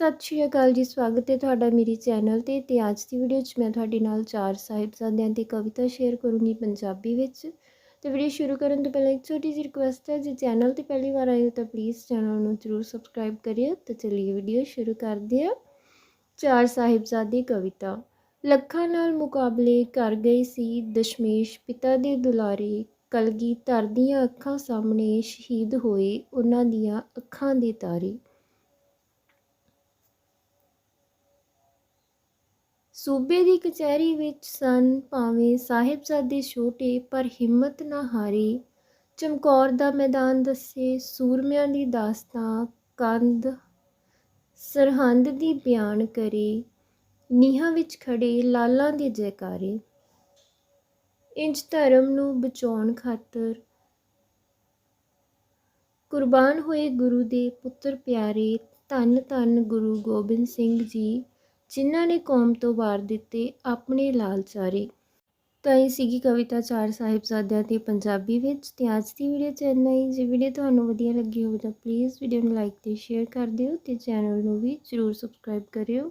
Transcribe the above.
ਸਤਿ ਸ਼੍ਰੀ ਅਕਾਲ ਜੀ, ਸਵਾਗਤ ਹੈ ਤੁਹਾਡਾ ਮੇਰੀ ਚੈਨਲ ਤੇ ਤੇ ਅੱਜ ਦੀ ਵੀਡੀਓ 'ਚ ਮੈਂ ਤੁਹਾਡੇ ਨਾਲ ਚਾਰ ਸਾਹਿਬਜ਼ਾਦਿਆਂ ਦੀ ਕਵਿਤਾ ਸ਼ੇਅਰ ਕਰੂੰਗੀ ਪੰਜਾਬੀ ਵਿੱਚ। ਤੇ ਵੀਡੀਓ ਸ਼ੁਰੂ ਕਰਨ ਤੋਂ ਪਹਿਲਾਂ ਇੱਕ ਛੋਟੀ ਜਿਹੀ ਰਿਕੁਐਸਟ ਹੈ, ਜੇ ਚੈਨਲ ਤੇ ਪਹਿਲੀ ਵਾਰ ਆਏ ਹੋ ਤਾਂ ਪਲੀਜ਼ ਚੈਨਲ ਨੂੰ ਜਰੂਰ ਸਬਸਕ੍ਰਾਈਬ ਕਰਿਓ। ਤੇ ਚਲਿਏ ਵੀਡੀਓ ਸ਼ੁਰੂ ਕਰਦੇ ਹਾਂ। ਚਾਰ ਸਾਹਿਬਜ਼ਾਦੇ ਕਵਿਤਾ। ਲੱਖਾਂ ਨਾਲ ਮੁਕਾਬਲੇ ਕਰ ਗਏ ਸੀ ਦਸ਼ਮੇਸ਼, ਪਿਤਾ ਦੇ ਦੁਲਾਰੇ। ਕਲਗੀ ਧਰ ਦੀਆਂ ਅੱਖਾਂ ਸਾਹਮਣੇ ਸ਼ਹੀਦ ਹੋਏ ਉਹਨਾਂ ਦੀਆਂ ਅੱਖਾਂ ਦੇ ਤਾਰੇ। ਸੂਬੇ ਦੀ ਕਚਹਿਰੀ ਵਿੱਚ ਸਨ ਭਾਵੇਂ ਸਾਹਿਬਜ਼ਾਦੇ ਛੋਟੇ ਪਰ ਹਿੰਮਤ ਨਾ ਹਾਰੇ। ਚਮਕੌਰ ਦਾ ਮੈਦਾਨ ਦੱਸੇ ਸੂਰਮਿਆਂ ਦੀ ਦਾਸਤਾਂ ਕੰਧ ਸਰਹੰਦ ਦੀ ਬਿਆਨ ਕਰੇ। ਨੀਹਾਂ ਵਿੱਚ ਖੜੇ ਲਾਲਾਂ ਦੇ ਜੈਕਾਰੇ। ਇੰਜ ਧਰਮ ਨੂੰ ਬਚਾਉਣ ਖਾਤਰ ਕੁਰਬਾਨ ਹੋਏ ਗੁਰੂ ਦੇ ਪੁੱਤਰ ਪਿਆਰੇ ਧੰਨ ਧੰਨ ਗੁਰੂ ਗੋਬਿੰਦ ਸਿੰਘ ਜੀ ਜਿਨ੍ਹਾਂ ਨੇ ਕੌਮ ਤੋਂ ਵਾਰ ਦਿੱਤੇ ਆਪਣੇ ਲਾਲ ਚਾਰੇ। ਤਾਂ ਇਹ ਸੀਗੀ ਕਵਿਤਾ ਚਾਰ ਸਾਹਿਬਜ਼ਾਦਿਆਂ ਦੀ ਪੰਜਾਬੀ ਵਿੱਚ ਤੇ ਅੱਜ ਦੀ ਵੀਡੀਓ ਚ ਇੰਨਾ ਹੀ। ਜੇ ਵੀਡੀਓ ਤੁਹਾਨੂੰ ਵਧੀਆ ਲੱਗੀ ਹੋਵੇ ਤਾਂ ਪਲੀਜ਼ ਵੀਡੀਓ ਨੂੰ ਲਾਈਕ ਤੇ ਸ਼ੇਅਰ ਕਰ ਦਿਓ ਤੇ ਚੈਨਲ ਨੂੰ ਵੀ ਜਰੂਰ ਸਬਸਕ੍ਰਾਈਬ ਕਰਿਓ।